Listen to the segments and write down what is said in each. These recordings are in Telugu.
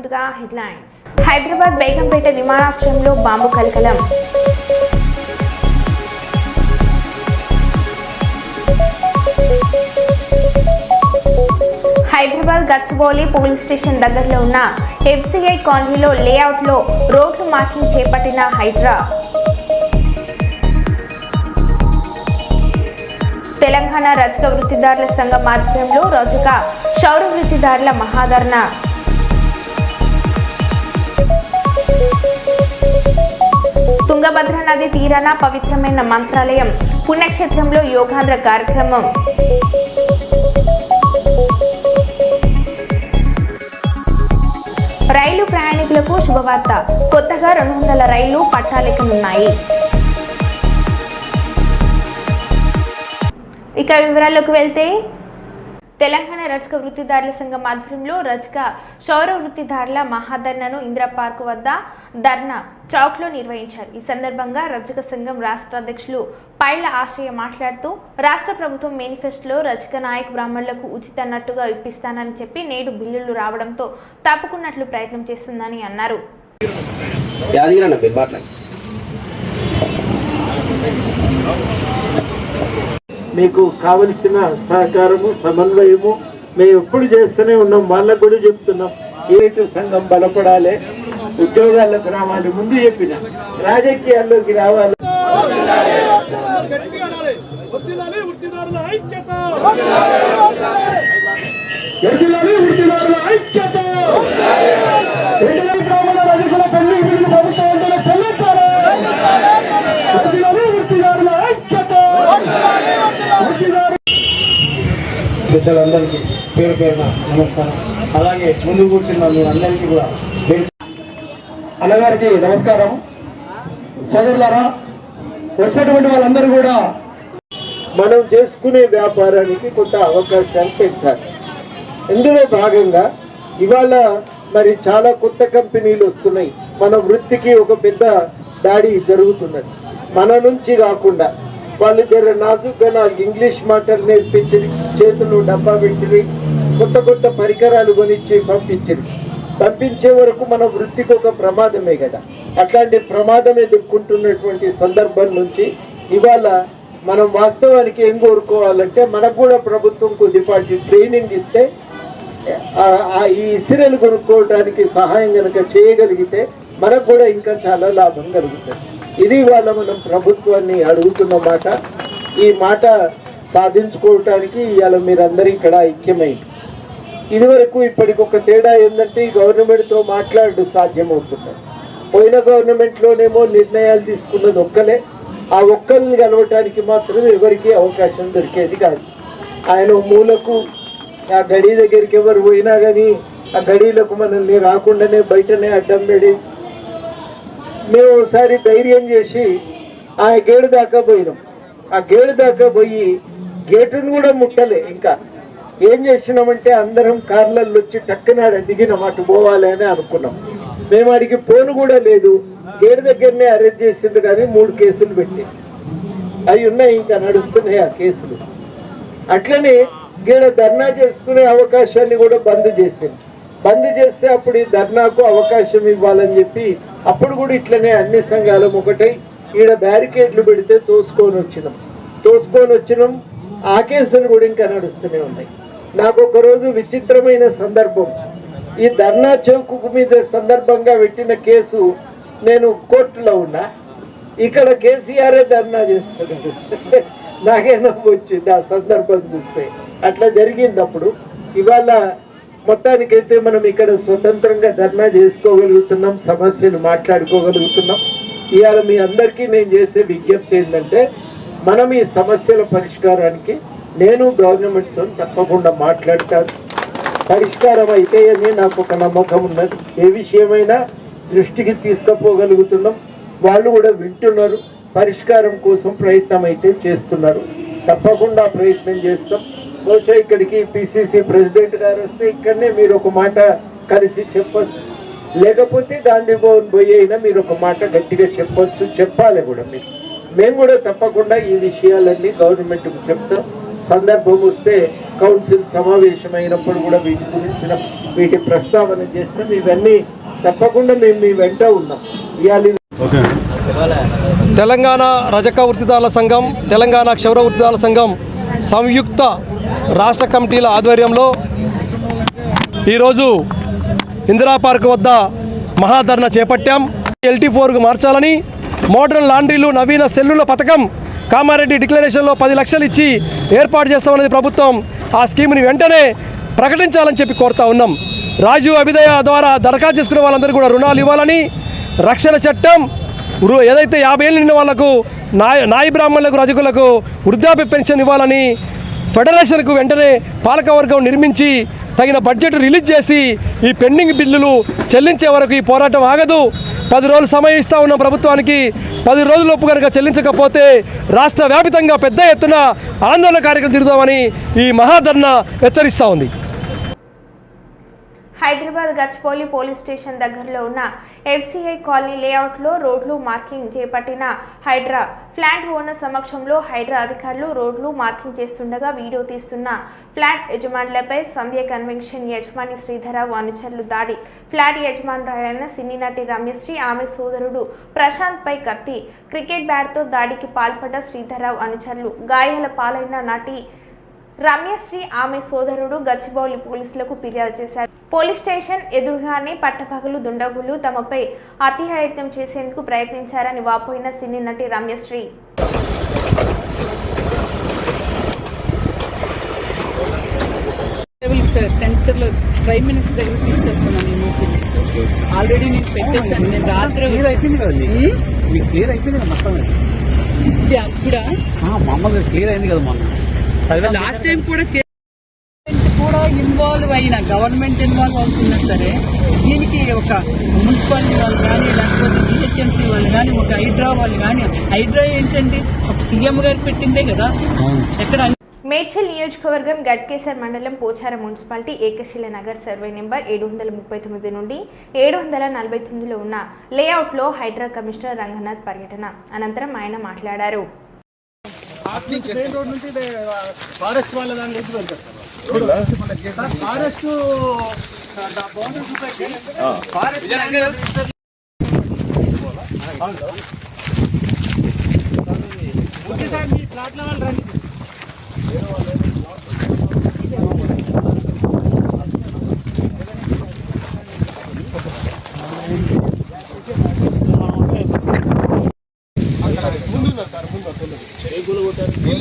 ముందుగా హెడ్లైన్స్. హైదరాబాద్ బేగంపేట విమానాశ్రయంలో బాంబు కలకలం. హైదరాబాద్ గచ్చిబౌలి పోలీస్ స్టేషన్ దగ్గరలో ఉన్న ఎఫ్సిఐ కాలనీలో లేఅవుట్లో రోడ్లు మార్కింగ్ చేపట్టిన హైడ్రా. తెలంగాణ రజక వృత్తిదారుల సంఘం ఆధ్వర్యంలో రజక క్షౌర వృత్తిదారుల మహాధరణ. తుంగభద్ర నది తీరాన పవిత్రమైన మంత్రాలయం పుణ్యక్షేత్రంలో యోగాంధ్ర కార్యక్రమం. రైలు ప్రయాణికులకు శుభవార్త. కొత్తగా రెండు వందల రైళ్ళు పట్టాలెక్కనున్నాయి. ఇక వివరాల్లోకి వెళ్తే తెలంగాణ రచక వృత్తిదారుల సంఘం ఆధ్వర్యంలో రచక సౌర వృత్తిదారుల మహాధర్ణను ఇందిరా పార్క్ వద్ద ధర్నా చౌక్లో నిర్వహించారు. ఈ సందర్భంగా రజక సంఘం రాష్ట్ర అధ్యక్షులు పైల ఆశయ మాట్లాడుతూ రాష్ట్ర ప్రభుత్వం మేనిఫెస్టోలో రజక నాయక్ బ్రాహ్మణులకు ఉచిత నట్టుగా ఇప్పిస్తానని చెప్పి నేడు బిల్లులు రావడంతో తప్పుకున్నట్లు ప్రయత్నం చేస్తుందని అన్నారు. యాదగిరన్న మీరు మాట్లాడి. మీకు కావలసిన సహకారము సమన్వయము మేము ఎప్పుడు చేస్తూనే ఉన్నాం. వాళ్ళకు కూడా చెప్తున్నాం. ఏటు సంఘం బలపడాలి. ఉద్యోగాలకు రావాలి. ముందు చెప్పిన. రాజకీయాల్లోకి రావాలి. ఐక్యత ఎదిలాలి గ్రామాల రజకుల పెళ్ళి బిల్లు ప్రభుత్వం వెంటనే చెల్లించాలి ఎదిలాలి వృత్తిదారుల ఐక్యత వృత్తిదారు పెద్దలందరికీ పేరు పేరున నమస్కారం. అలాగే ముందు కూర్చున్న మీ అందరికీ కూడా అన్నగారికి నమస్కారం. సోదరులారా వచ్చినటువంటి వాళ్ళందరూ కూడా మనం చేసుకునే వ్యాపారానికి కొంత అవకాశాలు పెంచాలి. ఇందులో భాగంగా ఇవాళ మరి చాలా కొత్త కంపెనీలు వస్తున్నాయి. మన వృత్తికి ఒక పెద్ద దాడి జరుగుతున్నది. మన నుంచి కాకుండా వాళ్ళు జర నాజుగా నాకు ఇంగ్లీష్ మాటలు నేర్పించి చేతులు డబ్బా పెట్టిరి కొత్త కొత్త పరికరాలు కొనిచ్చి పంపించింది పంపించే వరకు మన వృత్తికి ఒక ప్రమాదమే కదా. అట్లాంటి ప్రమాదం ఎదుర్కొంటున్నటువంటి సందర్భం నుంచి ఇవాళ మనం వాస్తవానికి ఏం కోరుకోవాలంటే మనకు కూడా ప్రభుత్వం కొద్దిపాటి ట్రైనింగ్ ఇస్తే ఆ- ఈ ఇసిరలు కొనుక్కోవడానికి సహాయం కనుక చేయగలిగితే మనకు కూడా ఇంకా చాలా లాభం కలుగుతుంది. ఇది వాళ్ళ మనం ప్రభుత్వాన్ని అడుగుతున్న మాట. ఈ మాట సాధించుకోవటానికి ఇవాళ మీరందరూ ఇక్కడ ఐక్యమైంది ఇదివరకు ఇప్పటికి ఒక తేడా ఏంటంటే ఈ గవర్నమెంట్తో మాట్లాడడం సాధ్యమవుతుంది. పోయిన గవర్నమెంట్లోనేమో నిర్ణయాలు తీసుకున్నది ఒక్కలే. ఆ ఒక్కరిని కలవటానికి మాత్రం ఎవరికి అవకాశం దొరికేది కాదు. ఆయన మూలకు ఆ గడి దగ్గరికి ఎవరు పోయినా కానీ ఆ గడిలకు మనల్ని రాకుండానే బయటనే అడ్డం పెడి మేము ఒకసారి ధైర్యం చేసి ఆ గేడు దాకా పోయినాం. ఆ గేడు దాకా పోయి గేటును కూడా ముట్టలే ఇంకా. ఏం చేసినామంటే అందరం కార్లలో వచ్చి టక్కునాడ దిగినాం అటు పోవాలి అని అనుకున్నాం. మేము అడిగి ఫోను కూడా లేదు. గేడు దగ్గరనే అరెస్ట్ చేసింది కానీ మూడు కేసులు పెట్టి అవి ఉన్నాయి ఇంకా నడుస్తున్నాయి ఆ కేసులు. అట్లనే గేడ ధర్నా చేసుకునే అవకాశాన్ని కూడా బంద్ చేసింది బంద్ చేస్తే అప్పుడు ఈ ధర్నాకు అవకాశం ఇవ్వాలని చెప్పి అప్పుడు కూడా ఇట్లనే అన్ని సంఘాలు ఒకటై ఈడ బ్యారికేడ్లు పెడితే తోసుకొని వచ్చినాం. తోసుకొని వచ్చినాం. ఆ కేసులు కూడా ఇంకా నడుస్తూనే ఉన్నాయి. నాకు ఒకరోజు విచిత్రమైన సందర్భం. ఈ ధర్నా చౌక్ మీద సందర్భంగా పెట్టిన కేసు నేను కోర్టులో ఉన్నా. ఇక్కడ కేసీఆరే ధర్నా చేస్తున్నాడు నాకే నవ్వు వచ్చింది ఆ సందర్భం చూస్తే. అట్లా జరిగింది అప్పుడు. ఇవాళ మొత్తానికైతే మనం ఇక్కడ స్వతంత్రంగా ధర్నా చేసుకోగలుగుతున్నాం సమస్యలు మాట్లాడుకోగలుగుతున్నాం. ఇవాళ మీ అందరికీ నేను చేసే విజ్ఞప్తి ఏంటంటే మనం ఈ సమస్యల పరిష్కారానికి నేను గవర్నమెంట్తో తప్పకుండా మాట్లాడతాను. పరిష్కారం అయితే అని నాకు ఒక నమ్మకం ఉన్నది. ఏ విషయమైనా దృష్టికి తీసుకుపోగలుగుతున్నాం. వాళ్ళు కూడా వింటున్నారు. పరిష్కారం కోసం ప్రయత్నం అయితే చేస్తున్నారు. తప్పకుండా ప్రయత్నం చేస్తాం. బహుశా ఇక్కడికి పిసిసి ప్రెసిడెంట్ గారు వస్తే ఇక్కడనే మీరు ఒక మాట కలిసి చెప్పొచ్చు. లేకపోతే భవన్ పోయి అయినా మీరు ఒక మాట గట్టిగా చెప్పొచ్చు. చెప్పాలి కూడా మీరు. మేము కూడా తప్పకుండా ఈ విషయాలన్నీ గవర్నమెంట్కి చెప్తాం. సందర్భం వస్తే కౌన్సిల్ సమావేశమైనప్పుడు కూడా వీటి గురించిన వీటి ప్రస్తావన చేస్తాం. ఇవన్నీ తప్పకుండా మేము మీ వెంట ఉన్నాం. ఇవాళ తెలంగాణ రజక వృత్తిదారుల సంఘం తెలంగాణ క్షౌర వృత్తిదారుల సంఘం సంయుక్త రాష్ట్ర కమిటీల ఆధ్వర్యంలో ఈరోజు ఇందిరా పార్క్ వద్ద మహాధరణ చేపట్టాం. ఎల్టీ ఫోర్కు మార్చాలని మోడర్న్ లాండ్రీలు నవీన సెల్లుల పథకం కామారెడ్డి డిక్లరేషన్లో పది లక్షలు ఇచ్చి ఏర్పాటు చేస్తామన్నది ప్రభుత్వం. ఆ స్కీమ్ని వెంటనే ప్రకటించాలని చెప్పి కోరుతా ఉన్నాం. రాజీవ్ అభిదయ ద్వారా దరఖాస్తు చేసుకునే వాళ్ళందరూ కూడా రుణాలు ఇవ్వాలని రక్షణ చట్టం ఏదైతే యాభై ఏళ్ళు నిండిన వాళ్ళకు నాయ నాయి బ్రాహ్మణులకు రజకులకు వృద్ధాప్య పెన్షన్ ఇవ్వాలని ఫెడరేషన్కు వెంటనే పాలకవర్గం నిర్మించి తగిన బడ్జెట్ రిలీజ్ చేసి ఈ పెండింగ్ బిల్లులు చెల్లించే వరకు ఈ పోరాటం ఆగదు. పది రోజులు సమయం ఇస్తా ఉన్న ప్రభుత్వానికి పది రోజులలోపు కనుక చెల్లించకపోతే రాష్ట్ర వ్యాపితంగా పెద్ద ఎత్తున ఆందోళన కార్యక్రమం తిరుగుతామని ఈ మహాధర్ణ హెచ్చరిస్తూ ఉంది. హైదరాబాద్ గచ్చిపోలి పోలీస్ స్టేషన్ దగ్గరలో ఉన్న ఎఫ్సిఐ కాలనీ లేఅవుట్లో రోడ్లు మార్కింగ్ చేపట్టిన హైడ్రా ఫ్లాట్ ఓనర్ సమక్షంలో హైడ్రా అధికారులు రోడ్లు మార్కింగ్ చేస్తుండగా వీడియో తీస్తున్న ఫ్లాట్ యజమానులపై సంధ్య కన్వెన్షన్ యజమాని శ్రీధరరావు అనుచరులు దాడి. ఫ్లాట్ యజమానురాలైన సినీ నటి రమ్యశ్రీ ఆమె సోదరుడు ప్రశాంత్పై కత్తి. క్రికెట్ బ్యాట్తో దాడికి పాల్పడ్డ శ్రీధరరావు అనుచరులు. గాయాల పాలైన నటి రమ్యశ్రీ ఆమె సోదరుడు గచ్చిబౌలి పోలీసులకు ఫిర్యాదు చేశారు. పోలీస్ స్టేషన్ ఎదురుగానే పట్టపగలు దుండగులు తమపై అతిహయత్నం చేసేందుకు ప్రయత్నించారని వాపోయిన సినీ నటి రమ్యశ్రీ. సార్ సెంటర్లో ప్రైమ్ మినిస్టర్ దగ్గర తీసుకెళ్తున్నాను ఈ మీటింగ్ ఆల్రెడీ నేను రాత్రి క్లియర్ అయిపోయింది మొత్తం మామూలుగా క్లియర్ అయింది కదా మొన్న. లాస్ట్ టైం కూడా ఇన్వాల్వ్ అయిన గవర్నమెంట్ ఇన్వాల్వ్ అవుతున్నా సరే దీనికి ఒక మున్సిపాలిటీ వాళ్ళు కానీ లేకపోతే జిహెచ్ఎంసీ వాళ్ళు కానీ ఒక హైడ్రా వాళ్ళు కానీ హైడ్రా ఏంటండి? ఒక సీఎం గారు పెట్టిందే కదా. ఎక్కడ మేడ్చల్ నియోజకవర్గం గట్కేసర్ మండలం Pocharam municipality Ekashila Nagar survey number ఏడు వందల ముప్పై తొమ్మిది నుండి ఏడు వందల నలభై తొమ్మిదిలో ఉన్న లేఅవుట్లో హైడ్రా కమిషనర్ రంగనాథ్ పర్యటన. అనంతరం ఆయన మాట్లాడారు. ఫారెస్ట్ ఫారెస్ట్ మీ ప్లాట్ల వాళ్ళు రండి.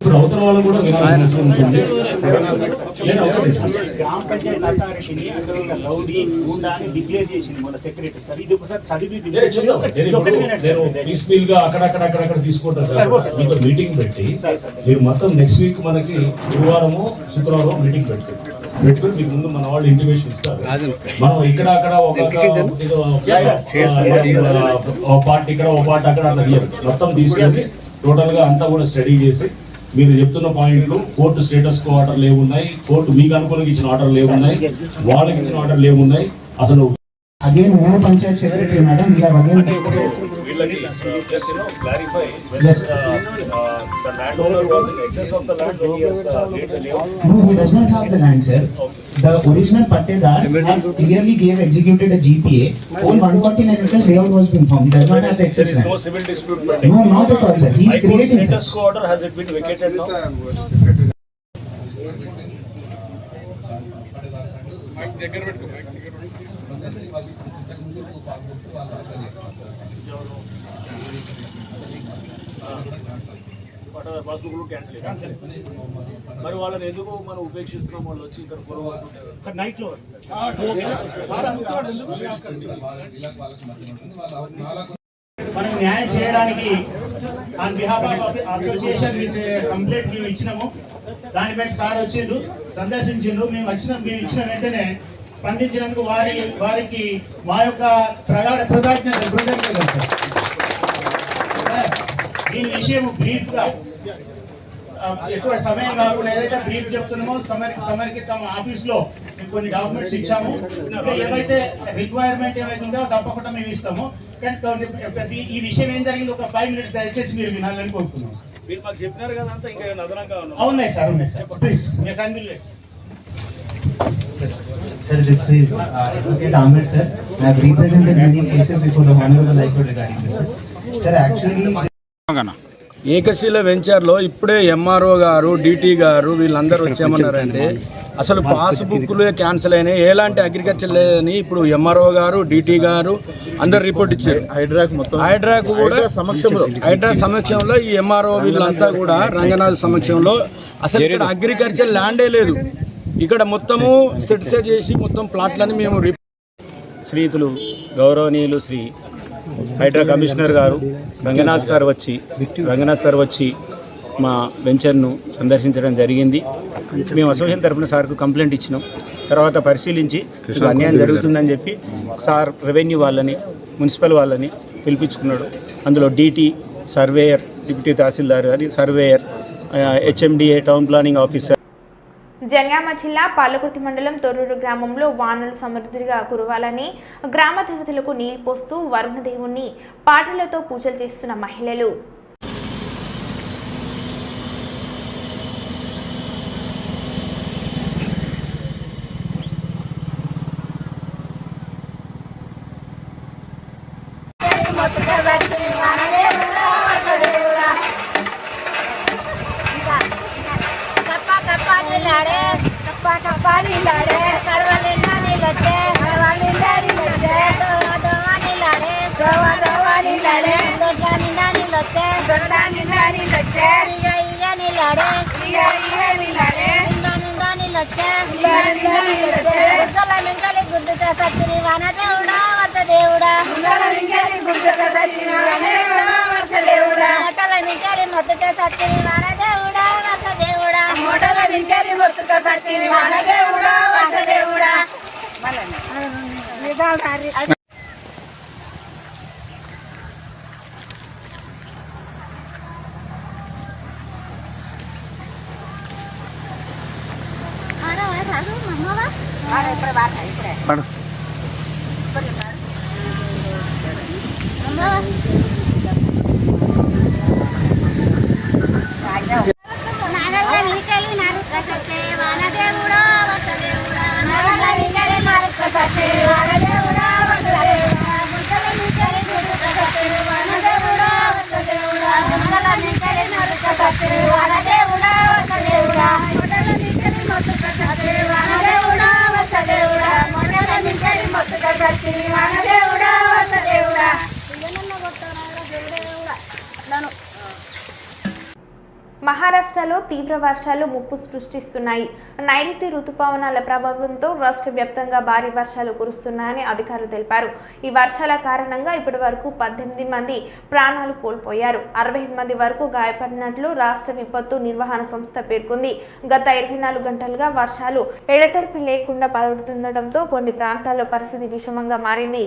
ఇప్పుడు అవతల వాళ్ళు కూడా. గ్రామ పంచాయతీ అథారిటీని అందులో రౌడీ గూండా అని డిక్లేర్ చేసింది మన సెక్రటరీ సార్ ఇది ఒకసారి చదివి గా అక్కడక్కడ అక్కడక్కడ. మీతో మీటింగ్ పెట్టి. మీరు మొత్తం నెక్స్ట్ వీక్ మనకి గురువారము శుక్రవారం మీటింగ్ పెట్టి పెట్టుకుని మీకు ముందు మన వాళ్ళు ఇంటిమేషన్ ఇస్తారు. మనం ఇక్కడ అక్కడ ఒక పార్ట్ ఇక్కడ ఒక పార్ట్ అక్కడ అట్లా మొత్తం తీసుకెళ్ళి టోటల్గా అంతా కూడా స్టడీ చేసి మీరు చెప్తున్న పాయింట్లు కోర్టు స్టేటస్ కో ఆర్డర్లు ఏమున్నాయి కోర్టు మీకు అనుకూలంగా ఇచ్చిన ఆర్డర్లు ఏమున్నాయి వాళ్ళకి ఇచ్చిన ఆర్డర్లు ఏమున్నాయి అసలు again own panchayat secretary madam we are again వీళ్ళకి just you know clarify whether the land owner was in excess of the land when he has uh, laid the layout No, he does not have the land, sir. The original pattedars have clearly gave executed a GPA. All 149 acres layout was been formed. He does not have the there excess is no land. civil dispute pending No, not at all, sir. He is High Court creating, status sir. quo order has it been vacated now passbook cancel మరి వాళ్ళని ఎందుకు మనం ఉపేక్షిస్తున్నాం వాళ్ళు వచ్చి ఇక్కడ పొరపాటు నైట్లో వస్తుంది మనం న్యాయం చేయడానికి on behalf of association complaint మేము ఇచ్చినాము దాని బట్టి సార్ వచ్చిండు సందర్శించిండు మేము వచ్చిన మేము ఇచ్చిన వెంటనే స్పందించినందుకు వారి వారికి మా యొక్క ప్రగాఢ కృతజ్ఞత. సార్, దీని విషయం బ్రీఫ్గా ఎక్కువ సమయం కాకుండా ఏదైతే బ్రీఫ్ చెప్తున్నామో సమరికి తమరికి తమ ఆఫీస్లో కొన్ని డాక్యుమెంట్స్ ఇచ్చాము ఇంకా ఏవైతే రిక్వైర్మెంట్ ఏవైతే ఉందో తప్పకుండా మేము ఇస్తాము కానీ ఈ- విషయం ఏం జరిగింది ఒక ఫైవ్ మినిట్స్ దయచేసి మీరు వినాలని కోరుతున్నాం. మీరు మాకు చెప్పినారు కదా అంతా ఇంకా అదనంగా ఉన్నా అవునాయి సార్ ఉన్నాయి సార్ ప్లీజ్ మీ సందిలే Sir, this is uh, Advocate Ahmed, sir. I have represented many cases before the Honorable High Court regarding this, sir. Sir, actually, Ekashila వెంచర్లో ఇప్పుడే ఎంఆర్ఓ గారు డిటి గారు వీళ్ళందరూ వచ్చేమన్నారంటే అసలు పాస్బుక్లు క్యాన్సిల్ అయినాయి. ఎలాంటి అగ్రికల్చర్ లేదని ఇప్పుడు ఎంఆర్ఓ గారు డిటి గారు అందరు రిపోర్ట్ ఇచ్చారు. హైడ్రాక్ మొత్తం హైడ్రాక్ కూడా సమక్షంలో. హైడ్రా సమక్షంలో ఈ ఎంఆర్ఓ వీళ్ళంతా కూడా రంగనాథ్ సమక్షంలో అసలు ఇక్కడ అగ్రికల్చర్ ల్యాండే లేదు. ఇక్కడ మొత్తము సెట్ సెట్ చేసి మొత్తం ప్లాట్లని మేము రి- శ్రీతులు గౌరవనీయులు శ్రీ హైడ్రా కమిషనర్ గారు రంగనాథ్ సార్ వచ్చి రంగనాథ్ సార్ వచ్చి మా వెంచర్ను సందర్శించడం జరిగింది. మేము అసోసియేషన్ తరఫున సార్కు కంప్లైంట్ ఇచ్చినాం. తర్వాత పరిశీలించి అన్యాయం జరుగుతుందని చెప్పి సార్ రెవెన్యూ వాళ్ళని మున్సిపల్ వాళ్ళని పిలిపించుకున్నాడు. అందులో డీటీ సర్వేయర్ డిప్యూటీ తహసీల్దార్ అది surveyor HMDA town planning officer Jangaon జిల్లా పాలకుర్తి మండలం తొర్రూరు గ్రామంలో వానలు సమృద్ధిగా కురవాలని గ్రామ దేవతలకు నీళ్ళు పోస్తూ వరుణదేవుణ్ణి పాటలతో పూజలు చేస్తున్న మహిళలు. కప్ప కప్ప నీళ్ళాడే కడవలింద నీళ్ళొచ్చే కడవలింద నీళ్ళొచ్చే దోవ దోవ నీళ్ళాడే దోవ దోవ నీళ్ళాడే దొడ్ల నిండా నీళ్ళొచ్చే దొడ్ల నిండా నీళ్ళొచ్చే ఇగ ఇగ నీళ్ళాడే ఇగ ఇగ నీళ్ళాడే నిండా నిండా నీళ్ళొచ్చే నిండా నిండా నీళ్ళొచ్చే గుడ్డల మింకలి గుడ్డుతో సత్తిని వన దేవుడా వర్త దేవుడా గుడ్డల మింకలి గుడ్డుతో సత్తిని వన దేవుడా వర్త దేవుడా మొట్టల మింకలి మొత్తుతో సత్తిని వన దేవుడా వర్త దేవుడా మొట్టల మింకలి మొత్తుతో సత్తిని వన దేవుడా వర్త దేవుడా నిదానారి ఇప్పుడు వర్షాలు ముప్పు సృష్టిస్తున్నాయి. నైరుతి రుతుపవనాల ప్రభావంతో రాష్ట్ర వ్యాప్తంగా భారీ వర్షాలు కురుస్తున్నాయని అధికారులు తెలిపారు. ఈ వర్షాల కారణంగా ఇప్పటి వరకు పద్దెనిమిది మంది ప్రాణాలు కోల్పోయారు. అరవై ఐదు మంది వరకు గాయపడినట్లు రాష్ట్ర విపత్తు నిర్వహణ సంస్థ పేర్కొంది. గత ఇరవై నాలుగు గంటలుగా వర్షాలు ఎడతెరిపి లేకుండా పడుతుండటంతో కొన్ని ప్రాంతాల్లో పరిస్థితి విషమంగా మారింది.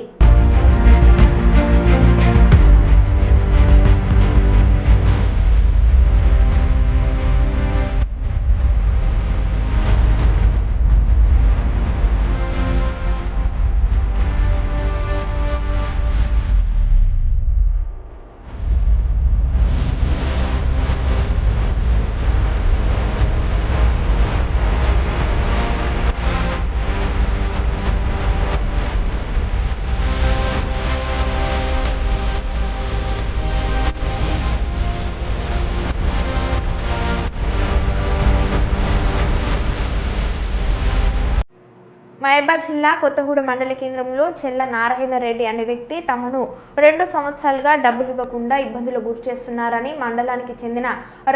మహబాద్ జిల్లా కొత్తగూడెం మండల కేంద్రంలో చెల్ల నారాయణ రెడ్డి అనే వ్యక్తి తమను రెండు సంవత్సరాలుగా డబ్బులు ఇవ్వకుండా ఇబ్బందులు గురి చేస్తున్నారని మండలానికి చెందిన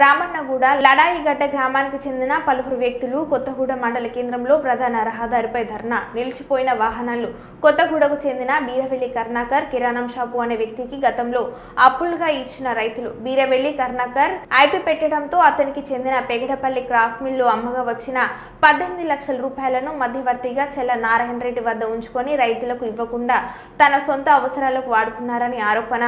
రామన్నగూడ లడాయిగడ్డ గ్రామానికి చెందిన పలువురు వ్యక్తులు కొత్తగూడెం మండల కేంద్రంలో ప్రధాన రహదారిపై ధర్నా నిలిచిపోయిన వాహనాలు కొత్తగూడకు చెందిన బీరవెల్లి కర్ణాకర్ కిరాణం షాపు అనే వ్యక్తికి గతంలో అప్పులుగా ఇచ్చిన రైతులు. బీరవెల్లి కర్ణాకర్ ఐపీ పెట్టడంతో అతనికి చెందిన పెగడపల్లి క్రాస్ మిల్లు అమ్మగా వచ్చిన పద్దెనిమిది లక్షల రూపాయలను మధ్యవర్తిగా చెల్ల నారాయణ రెడ్డి వద్ద ఉంచుకొని రైతులకు ఇవ్వకుండా తన సొంత అవసరాలకు వాడుకున్నారని ఆరోపణ.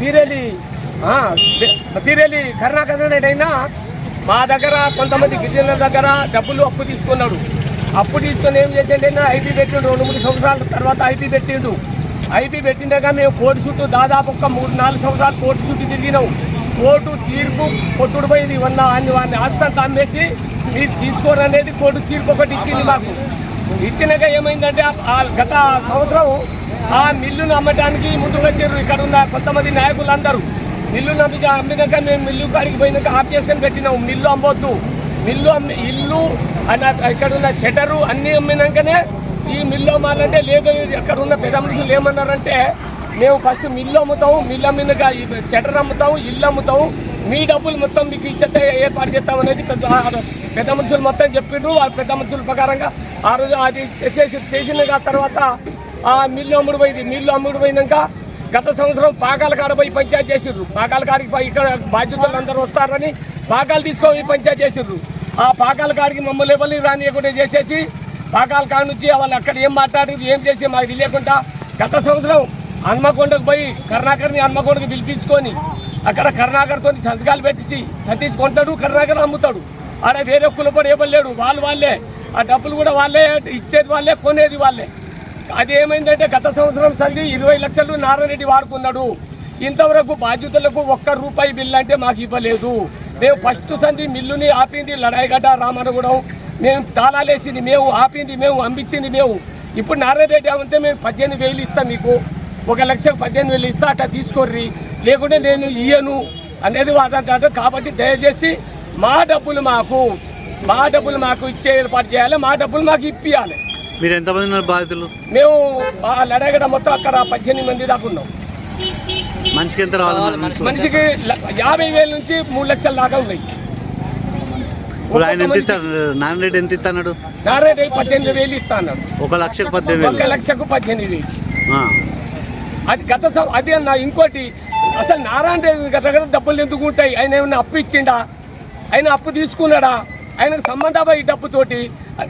బీరేలి? బీరేలి కరుణాకర్ మా దగ్గర కొంతమంది గిరిజనుల దగ్గర డబ్బులు అప్పు తీసుకున్నాడు. అప్పు తీసుకొని ఏం చేసిండైనా ఐపీ పెట్టిండు. రెండు మూడు సంవత్సరాల తర్వాత ఐపీ పెట్టిండు. ఐపీ పెట్టినాక మేము కోర్టు చుట్టూ దాదాపు ఒక మూడు నాలుగు సంవత్సరాలు కోర్టు చుట్టూ తిరిగినాం. కోర్టు తీర్పు కొట్టుడిపోయింది పోయింది వల్ల అన్ని వాడిని ఆస్తంతా అమ్మేసి మీరు తీసుకోరు అనేది కోర్టు తీర్పు ఒకటి ఇచ్చింది మాకు. ఇచ్చినాక ఏమైందంటే ఆ- గత సంవత్సరం ఆ మిల్లును అమ్మటానికి ముందుకు వచ్చారు ఇక్కడ ఉన్న కొంతమంది నాయకులు అందరూ మిల్లును అమ్మి అమ్మినాక మేము మిల్లు కాడికి పోయినాక ఆబ్జెక్షన్ పెట్టినాం. మిల్లు అమ్మొద్దు. మిల్లు అమ్మి ఇల్లు అన్న ఇక్కడ ఉన్న షటరు అన్నీ అమ్మినాకనే ఈ మిల్లు అమ్మాలంటే లేదు. ఎక్కడ ఉన్న పెద్ద మనుషులు ఏమన్నారంటే మేము ఫస్ట్ మిల్లు అమ్ముతాము మిల్లు అమ్మినాక షెటర్ షటర్ అమ్ముతాము ఇల్లు అమ్ముతాము. మీ డబ్బులు మొత్తం మీకు ఇచ్చే ఏర్పాటు చేస్తాం అనేది పెద్ద పెద్ద మనుషులు మొత్తం చెప్పిండ్రు ఆ పెద్ద మనుషుల ప్రకారంగా ఆ రోజు అది చేసి చేసిన తర్వాత ఆ మిల్లు అమ్ముడు పోయింది మిల్లు అమ్ముడు పోయినాక గత సంవత్సరం పాకాల కాడ పోయి పంచాయతీ చేసిర్రు. పాకాల కాడికి ఇక్కడ బాధ్యతలు అందరూ వస్తారని పాకాలు తీసుకొని పంచాయతీ చేసిర్రు. ఆ పాకాల కాడికి మమ్మల్ని ఎవరిని రానియకుండా చేసేసి పాకాల కాడ నుంచి వాళ్ళు అక్కడ ఏం మాట్లాడారు ఏం చేసి మాకు తెలియకుండా గత సంవత్సరం హన్మకొండకు పోయి కర్ణాకర్ని హన్మకొండకు పిలిపించుకొని అక్కడ కర్ణాకర్తో సంతకాలు పెట్టించి సతీష్ కొంటాడు కర్ణాకర్ అమ్ముతాడు ఆడ వేరే కులపడి ఇవ్వలేడు వాళ్ళు వాళ్ళే. ఆ డబ్బులు కూడా వాళ్ళే ఇచ్చేది వాళ్ళే కొనేది వాళ్ళే. అది ఏమైందంటే గత సంవత్సరం సంది ఇరవై లక్షలు నారాయణరెడ్డి వాడుకున్నాడు. ఇంతవరకు బాధ్యతలకు ఒక్క రూపాయి బిల్లు అంటే మాకు ఇవ్వలేదు. మేము ఫస్ట్ సంది మిల్లుని ఆపింది లడాయిగడ్డ రామనగూడెం మేము తాళాలేసింది మేము ఆపింది మేము అంబించింది మేము. ఇప్పుడు నారాయణరెడ్డి అమంటే మేము పద్దెనిమిది వేలు ఇస్తాం మీకు. ఒక లక్షకు పద్దెనిమిది వేలు ఇస్తా అట్లా తీసుకోర్రి. లేకుంటే నేను ఇయ్యను అనేది వాదంటాడు కాబట్టి దయచేసి మా డబ్బులు మాకు మా డబ్బులు మాకు ఇచ్చే ఏర్పాటు చేయాలి మా డబ్బులు మాకు ఇప్పియాలి. మీరు ఎంతమంది ఉన్నారు బాధితులు? మేము ఆ లడగడ మొత్తం అక్కడ పద్దెనిమిది మంది దాకా ఉన్నాం. మనిషికి ఎంత రావాలి మనిషికి యాభై వేల నుంచి మూడు లక్షల దాకా ఉన్నాయి. ఇప్పుడు ఆయన ఎంత ఇస్తాడు? ఎంత ఇస్తాడు? పద్దెనిమిది వేలు ఇస్తా అన్నాడు ఒక లక్షకు పద్దెనిమిది ఒక వేలు. లక్షకు పద్దెనిమిది వేలు. అది గత అది అన్న ఇంకోటి అసలు నారాయణ రెడ్డి దగ్గర డబ్బులు ఎందుకు ఉంటాయి? ఆయన ఏమన్నా అప్పు ఇచ్చిండా? ఆయన అప్పు తీసుకున్నాడా? ఆయనకు సంబంధమా ఈ డబ్బుతోటి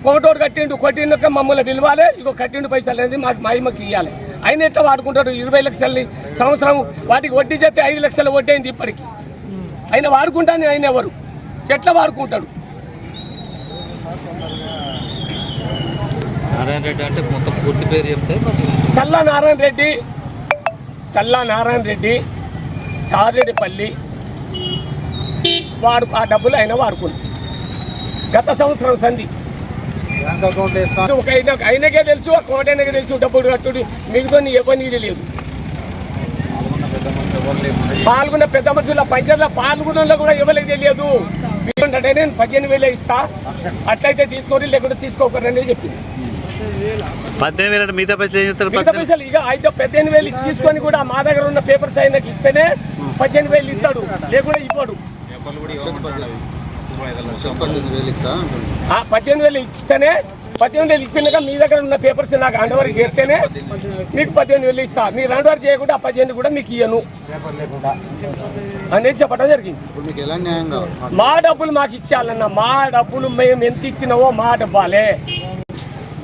కోటోడు కట్టిండు కొట్టినాక మమ్మల్ని పిలవాలి. ఇగో కట్టిండు పైసలు అనేది మాకు మహిమకి ఇవ్వాలి ఆయన ఎట్లా వాడుకుంటాడు? ఇరవై లక్షలని సంవత్సరం వాటికి వడ్డీ చెప్తే ఐదు లక్షల వడ్డీ అయింది ఇప్పటికి. ఆయన వాడుకుంటాను ఆయన ఎవరు? ఎట్లా వాడుకుంటాడు? నారాయణ రెడ్డి అంటే మొత్తం పూర్తి పేరు చెప్తే సల్లా నారాయణ రెడ్డి సల్లా నారాయణ రెడ్డి సారెడ్డిపల్లి వాడు ఆ డబ్బులు ఆయన వాడుకుంది గత సంవత్సరం సంధి. ఒక ఆయన ఆయనకే తెలుసు ఒక కోటైనకే తెలుసు డబ్బులు కట్టుడు. మిగతా ఎవరిని తెలియదు పాల్గొన్న పెద్ద మనుషుల పంచాయతీలో పాల్గొన్న కూడా ఎవరికి తెలియదు. అంటే నేను పదిహేను వేలే ఇస్తా. అట్లయితే తీసుకోరు లేకుంటే తీసుకోకరని చెప్పింది. పద్దెనిమిది వేలు మిగతా పైసలు ఏం చేస్తారు? మిగతా పైసలు ఇక ఐదు పద్దెనిమిది వేలు తీసుకొని కూడా మా దగ్గర ఉన్న పేపర్స్ ఆయనకి ఇస్తేనే పద్దెనిమిది వేలు ఇస్తాడు. లేకుండా ఇవ్వడు. పద్దెనిమిది వేలు ఇస్తేనే పద్దెనిమిది వేలు ఇచ్చినాక మీ దగ్గర ఉన్న పేపర్స్ నాకు అండవరకు చేస్తేనే మీకు పద్దెనిమిది వేలు ఇస్తా. మీరు అండవరకు చేయకుండా ఆ పద్దెనిమిది కూడా మీకు ఇయ్యను. అనేది చెప్పడం జరిగింది. మా డబ్బులు మాకు ఇచ్చేయాలన్న మా డబ్బులు మేము ఎంత ఇచ్చినావో మా డబ్బాలే.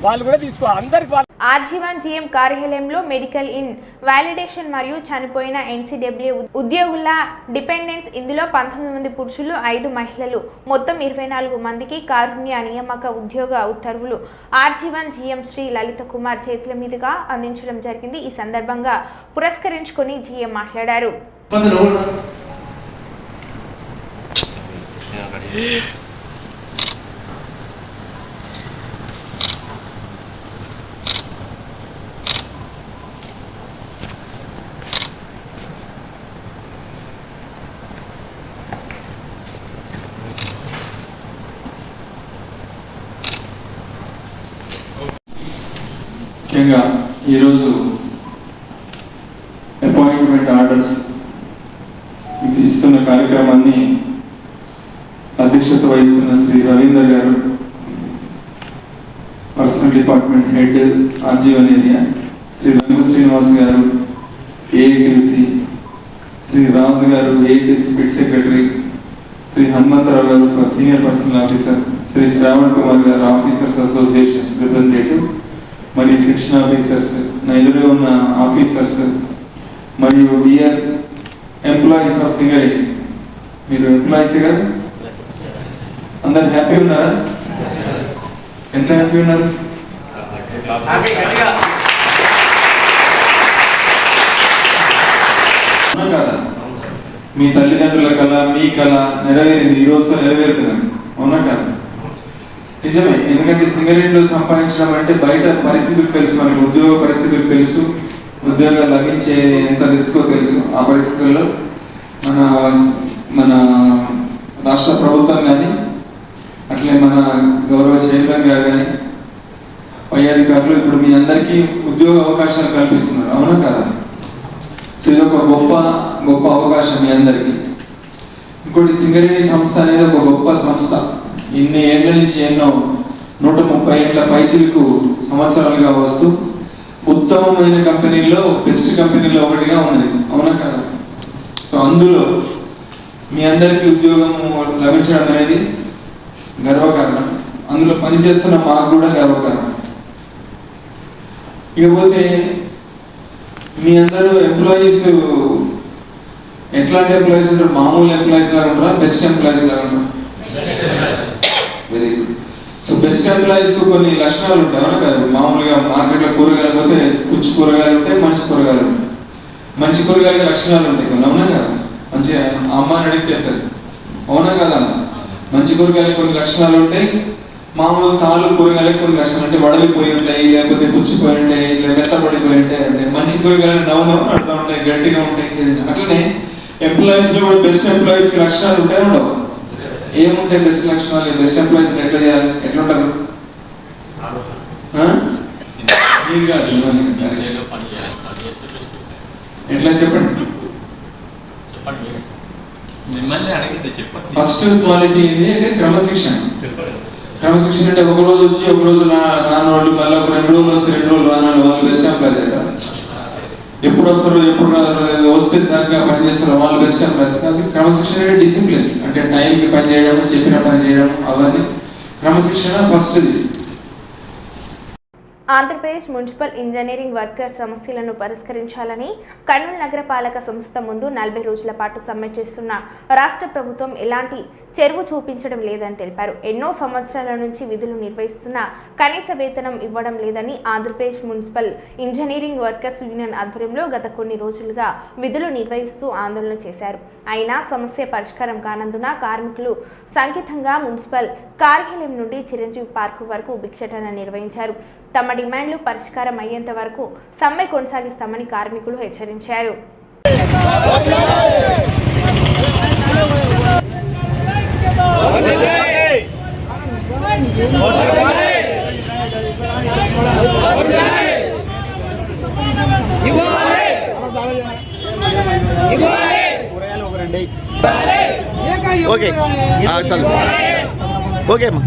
వాళ్ళు కూడా తీసుకో అందరికి ఆజీవన్ జీఎం కార్యాలయంలో మెడికల్ ఇన్ వాలిడేషన్ మరియు చనిపోయిన ఎన్సీడబ్ల్యూ ఉద్యోగుల డిపెండెంట్స్ ఇందులో పంతొమ్మిది మంది పురుషులు ఐదు మహిళలు. మొత్తం ఇరవై నాలుగు మందికి కారుణ్య నియామక ఉద్యోగ ఉత్తర్వులు. RG one GM Shri Lalitha Kumar చేతుల మీదుగా అందించడం జరిగింది. ఈ సందర్భంగా పురస్కరించుకొని జీఎం మాట్లాడారు. ముఖ్యంగా ఈరోజు అపాయింట్మెంట్ ఆర్డర్స్ ఇస్తున్న కార్యక్రమాన్ని అధ్యక్షత వహిస్తున్న శ్రీ రవీందర్ గారు personal department head RG one area Shri Rangu Srinivas గారు ఏఐటిసి శ్రీ రాజు గారు AITC bid secretary Shri Hanumantharao గారు senior personal officer Shri Shravan Kumar గారు ఆఫీసర్స్ అసోసియేషన్ రిప్రజెంటేటివ్ మరియు శిక్షణ ఆఫీసర్స్ నా ఎదురే ఉన్న ఆఫీసర్స్ మరియు డియర్ ఎంప్లాయీస్ ఆఫ్ సింగరీ మీరు ఎంప్లాయీస్ కదా? అందరు హ్యాపీ ఉన్నారా? ఎంత హ్యాపీ ఉన్నారు? మీ తల్లిదండ్రుల కళ మీ కళ నెరవేరింది ఈ రోజుతో నెరవేరుతున్నాను అవునా కదా? నిజమే ఎందుకంటే సింగరేణిలో సంపాదించడం అంటే బయట పరిస్థితులు తెలుసు మనకి ఉద్యోగ పరిస్థితులు తెలుసు ఉద్యోగాలు లభించే ఎంత రిస్కో తెలుసు. ఆ పరిస్థితుల్లో మన మన రాష్ట్ర ప్రభుత్వం కానీ అట్లే మన గౌరవ చైర్మన్ గారు కానీ పై అధికారులు ఇప్పుడు మీ అందరికీ ఉద్యోగ అవకాశాలు కల్పిస్తున్నారు. అవునా కదా? సో ఇది ఒక గొప్ప గొప్ప అవకాశం మీ అందరికీ. ఇంకోటి సింగరేణి సంస్థ అనేది ఒక గొప్ప సంస్థ. ఇన్ని ఏళ్ళ నుంచి ఎన్నో నూట ముప్పై ఏళ్ళ పైచిలకు సంవత్సరాలుగా వస్తూ ఉత్తమమైన కంపెనీల్లో బెస్ట్ కంపెనీలో ఒకటిగా ఉన్నది. అవునా కదా? సో అందులో మీ అందరికీ ఉద్యోగం లభించడం అనేది గర్వకారణం. అందులో పనిచేస్తున్న మాకు కూడా గర్వకారణం. ఇకపోతే మీ అందరూ ఎంప్లాయీస్ ఎట్లాంటి ఎంప్లాయీస్ ఉంటారు? మామూలు ఎంప్లాయీస్ లాగా ఉంటారా? బెస్ట్ ఎంప్లాయీస్ లాగా ఉంటారా? సో బెస్ట్ ఎంప్లాయీస్కు కొన్ని లక్షణాలు ఉంటాయి. అవునా కాదు? మామూలుగా మార్కెట్లో కూరగాయలు పోతే పుచ్చు కూరగాయలు ఉంటాయి మంచి కూరగాయలు ఉంటాయి. మంచి కూరగాయల లక్షణాలు ఉంటాయి కొన్ని. అవునా కదా? మంచిగా ఆ అమ్మాని అడిగి చెప్తారు. అవునా కదా? మంచి కూరగాయలకు కొన్ని లక్షణాలు ఉంటాయి. మామూలు తాలు కూరగాయలకు కొన్ని లక్షణాలు అంటే వడలిపోయి ఉంటాయి లేకపోతే పుచ్చిపోయి ఉంటాయి లేదా ఉంటాయి అంటే మంచి కూరగాయలు నవనవ పడుతూ ఉంటాయి గట్టిగా ఉంటాయి అట్లనే ఎంప్లాయీస్లో కూడా బెస్ట్ ఎంప్లాయీస్కి లక్షణాలు ఉంటాయి ఉండవు? ఏముంటాయి బెస్ట్ లక్షణాలు? బెస్ట్ ఎంప్లాయీస్ ఎట్లా చేయాలి? ఎట్లా ఉంటారు ఆ? మీరు కాదు. ఎట్లా చెప్పండి? ఫస్ట్ క్వాలిటీ ఏంటి అంటే క్రమశిక్షణ. క్రమశిక్షణ అంటే ఒక రోజు వచ్చి ఒక రోజు రాని వాళ్ళు మళ్ళీ ఒక రెండు రోజులు వస్తే రెండు రోజులు రాని వాళ్ళు బెస్ట్ ఎంప్లాయీస్ అవుతారు. ఎప్పుడు వస్తారు ఎప్పుడు వస్తే సరిగ్గా పని చేస్తారు వాళ్ళు బెస్ట్ అని బెస్ట్ కాదు. క్రమశిక్షణ అంటే డిసిప్లిన్ అంటే టైంకి పని చేయడం చెప్పిన పని చేయడం అవన్నీ క్రమశిక్షణ ఫస్ట్ ఇది ఆంధ్రప్రదేశ్ మున్సిపల్ ఇంజనీరింగ్ వర్కర్ సమస్యలను పరిష్కరించాలని కర్నూలు నగరపాలక సంస్థ ముందు నలభై రోజుల పాటు సమ్మె చేస్తున్న రాష్ట్ర ప్రభుత్వం ఎలాంటి చెరువు చూపించడం లేదని తెలిపారు. ఎన్నో సంవత్సరాల నుంచి విధులు నిర్వహిస్తున్న కనీస వేతనం ఇవ్వడం లేదని Andhra Pradesh municipal engineering workers union ఆధ్వర్యంలో గత కొన్ని రోజులుగా విధులు నిర్వహిస్తూ ఆందోళన చేశారు. అయినా సమస్య పరిష్కారం కానందున కార్మికులు సంకేతంగా మున్సిపల్ కార్యాలయం నుండి చిరంజీవి పార్కు వరకు భిక్షటన నిర్వహించారు. తమ డిమాండ్లు పరిష్కారం అయ్యేంత వరకు సమ్మె కొనసాగిస్తామని కార్మికులు హెచ్చరించారు. ఓకే. చాలు. ఓకే అమ్మా.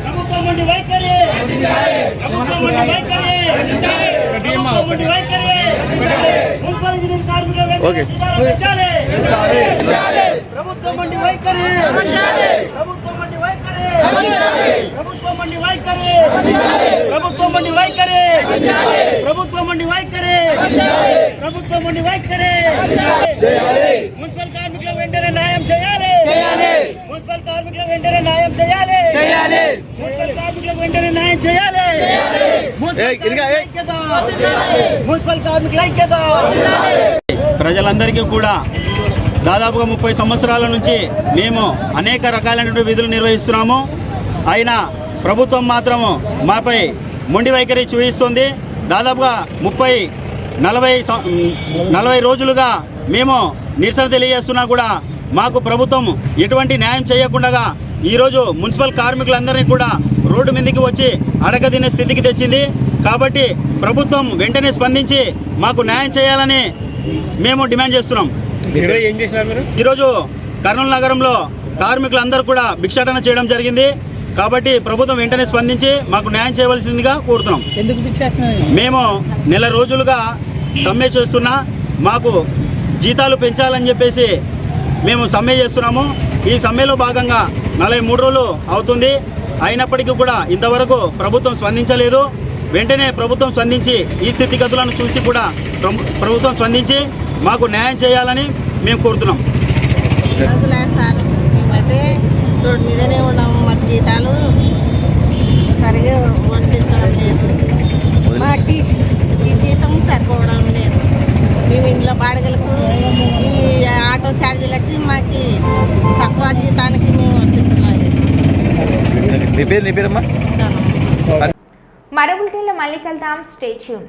ప్రభుత్వం నుండి వైఖరి ప్రభుత్వం నుండి వైఖరి ప్రభుత్వం నుండి వైఖరి మున్సిపల్ ఇంజనీర్ కార్మికుల వెంటనే ఓకే. జీతాలు పెంచాలి. ప్రభుత్వం నుండి వైఖరి ప్రభుత్వం నుండి వైఖరి ప్రభుత్వం నుండి వైఖరి ప్రభుత్వం నుండి వైఖరి ప్రభుత్వం నుండి వైఖరి ప్రభుత్వం నుండి వైఖరి మున్సిపల్ కార్మికుల వెంటనే న్యాయం చేయాలి మున్సిపల్ కార్మికుల వెంటనే న్యాయం చేయాలి మున్సిపల్ కార్మికుల వెంటనే న్యాయం చేయాలి మున్సిపల్ కార్మికుల ఐక్యత ప్రజలందరికీ కూడా దాదాపుగా ముప్పై సంవత్సరాల నుంచి మేము అనేక రకాలైనటువంటి విధులు నిర్వహిస్తున్నాము. అయినా ప్రభుత్వం మాత్రము మాపై మొండి వైఖరి చూపిస్తుంది. దాదాపుగా ముప్పై నలభై నలభై రోజులుగా మేము నిరసన తెలియజేస్తున్నా కూడా మాకు ప్రభుత్వం ఎటువంటి న్యాయం చేయకుండా ఈరోజు మున్సిపల్ కార్మికులందరినీ కూడా రోడ్డు మీదకి వచ్చి అడగదినే స్థితికి తెచ్చింది. కాబట్టి ప్రభుత్వం వెంటనే స్పందించి మాకు న్యాయం చేయాలని మేము డిమాండ్ చేస్తున్నాం. ఈరోజు కర్నూలు నగరంలో కార్మికులందరూ కూడా భిక్షాటన చేయడం జరిగింది. కాబట్టి ప్రభుత్వం వెంటనే స్పందించి మాకు న్యాయం చేయవలసిందిగా కోరుతున్నాం. మేము నెల రోజులుగా సమ్మె చేస్తున్నా మాకు జీతాలు పెంచాలని చెప్పేసి మేము సమ్మె చేస్తున్నాము. ఈ సమ్మెలో భాగంగా నలభై మూడు రోజులు అవుతుంది. అయినప్పటికీ కూడా ఇంతవరకు ప్రభుత్వం స్పందించలేదు. వెంటనే ప్రభుత్వం స్పందించి ఈ స్థితిగతులను చూసి కూడా ప్రభుత్వం స్పందించి మాకు న్యాయం చేయాలని మేము కోరుతున్నాం. సార్ మేమైతే రోడ్డు మీదనే ఉన్నాము మాకు జీతాలు సరిగా వర్తించడం లేదు. మాకు ఈ జీతం సరిపోవడం లేదు. మేము ఇంట్లో బాడగలకు ఈ ఆటో ఛార్జీలకి మాకు తక్కువ జీతానికి మేము వర్తించడం లేదు మరో బులెటిన్లో మళ్ళీ కలుద్దాం. స్టేచ్యూన్